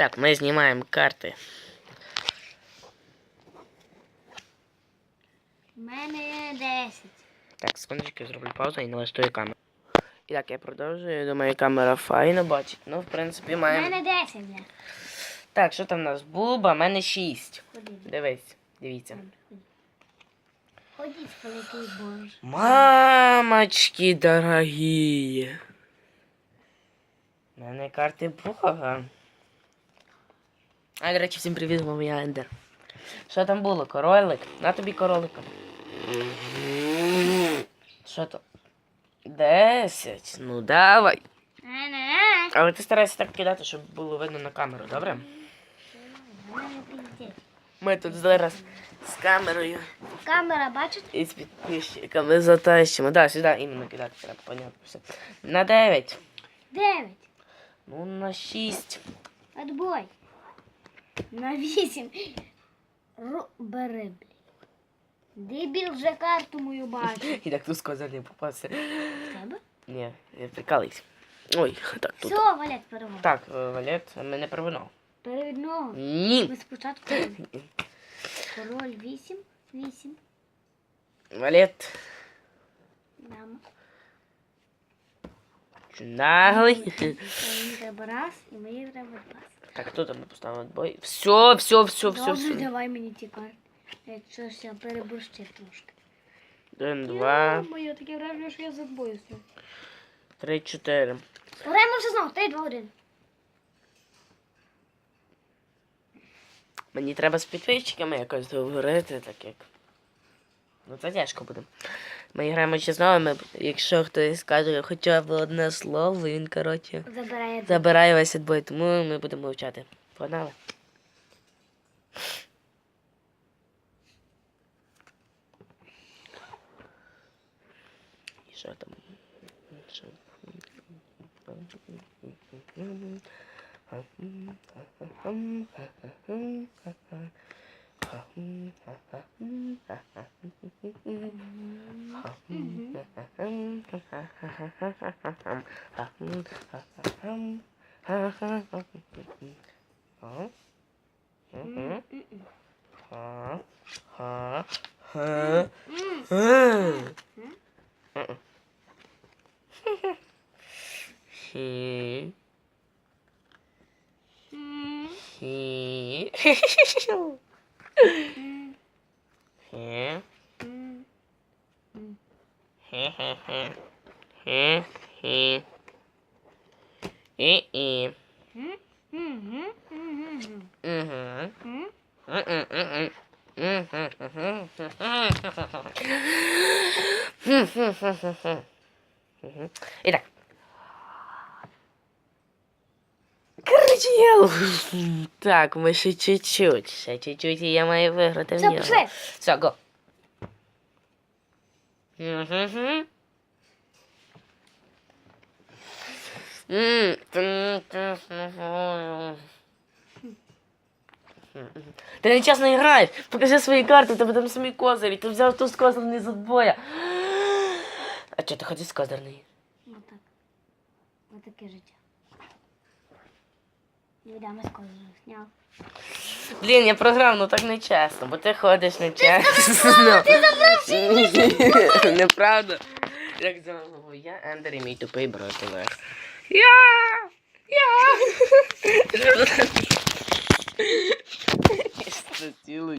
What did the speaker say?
Так, ми знімаємо карти. У мене 10. Так, секундочку, зроблю паузу і налаштую камеру. І так, я продовжую. Думаю, камера файно бачить. Ну, в принципі, У мене 10 вже. Так, що там у нас? Буба, в мене 6. Ходи. Дивись, дивіться. Ходіть, великий Боже. Мамочки дорогі. У мене карти Бога. А, до речі, всім привіт, мама я Ендер. Що там було? Королик? На тобі королика. Що то? Десять. Ну давай. Але ти старайся так кидати, щоб було видно на камеру, добре? Ми тут зараз з камерою Камера, бачите? і з підписчиками затащимо. Да, сюди іменно кидати треба, понятно все. На 9. 9. Ну, на 6. Отбой. На 8. Ру... Бери, блін. Дебіл вже карту мою бачить. І так тут сказав не попасти. Тебе? Ні, я прикалуюсь. Ой, так тут. Все, Валет, перемог. Так, е, Валет, мене провинув. Перед. Ні. Ми спочатку король 8. 8. Валет, Дама. наглий. Мені треба раз і мені треба два. Так, тут ми поставимо бой. Все, все, все, все, все. давай мені ті карти. Якщо я переборщив трошки. Один, два, Моє таке враження, що я забоюся. три, чотири. Граємо вже знову, 3, 2, 1. Мені треба з підписчиками якось договорити, так як. Ну це тяжко буде. Ми граємо ще знову, ми, якщо хтось скаже хоча б одне слово, він, коротше, Забирає. забирає весь відбой, тому ми будемо мовчати. Погнали. І що там? Що? He. He. He. He. Хе. Хе. І-і. Итак. Короче, я... Так, мы ще чуть-чуть. Ще чуть-чуть, і я маю виграти в нього. Все, пішли. Все, го. Угу. Ти нечесно граєш. Покажи свої карти, тебе там самі козирі. Ти взяв ту з козирний з отбоя. А чого ти ходиш з козирний? Отак. Отаке життя. Відомо з кожного зняв. Блін, я програв, ну так нечесно, бо ти ходиш нечесно. Ти забрав Неправда. Як замовив я, Ендер і мій тупий брат Олег. Yeah! Yeah! Jest to